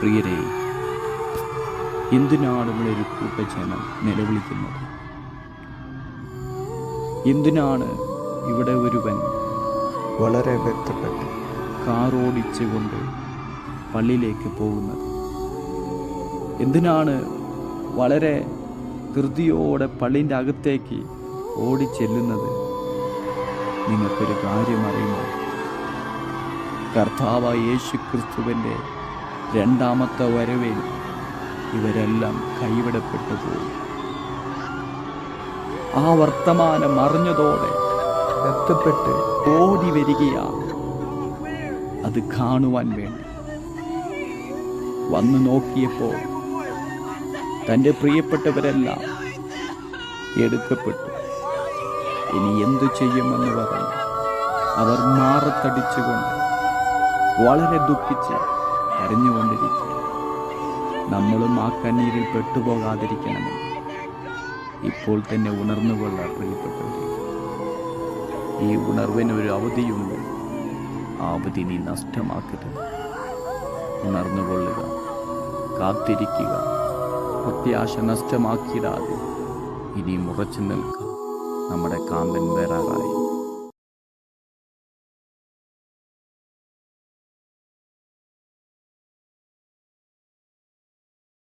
പ്രിയരെ എന്തിനാണ് ഇവിടെ ഒരു കൂട്ടജനം നിലവിളിക്കുന്നത്? എന്തിനാണ് ഇവിടെ ഒരുവൻ വളരെ വ്യക്തപ്പെട്ട്. കാറോടിച്ചുകൊണ്ട് പള്ളിയിലേക്ക് പോകുന്നത്? എന്തിനാണ് വളരെ ധൃതിയോടെ പള്ളിന്റെ അകത്തേക്ക് ഓടിച്ചെല്ലുന്നത്? നിങ്ങൾക്കൊരു കാര്യം അറിയുമോ? കർത്താവ് യേശു ക്രിസ്തുവിന്റെ രണ്ടാമത്തെ വരവിൽ ഇവരെല്ലാം കൈവിടപ്പെട്ടു പോയി. ആ വർത്തമാനം അറിഞ്ഞതോടെ രക്തപ്പെട്ട് ഓടി വരികയാ അത് കാണുവാൻ വേണ്ടി. വന്നു നോക്കിയപ്പോൾ തന്റെ പ്രിയപ്പെട്ടവരെല്ലാം എടുക്കപ്പെട്ടു. ഇനി എന്തു ചെയ്യുമെന്ന് പറഞ്ഞ് അവർ മാറത്തടിച്ചുകൊണ്ട് വളരെ ദുഃഖിച്ച് കരഞ്ഞുകൊണ്ടിരിക്കുക. നമ്മളും ആ കണ്ണീരിൽ പെട്ടുപോകാതിരിക്കണമെങ്കിൽ ഇപ്പോൾ തന്നെ ഉണർന്നുകൊള്ള പ്രിയപ്പെട്ടവരെ ഈ ഉണർവിന് ഒരു അവധിയുണ്ട്. ആ അവധി നീ നഷ്ടമാക്കരുത്. ഉണർന്നുകൊള്ളുക കാത്തിരിക്കുക പ്രത്യാശ നഷ്ടമാക്കിയിടാതെ ഇനിയും ഉറച്ചു നിൽക്കുക നമ്മുടെ കാന്തൻ വരാറായി.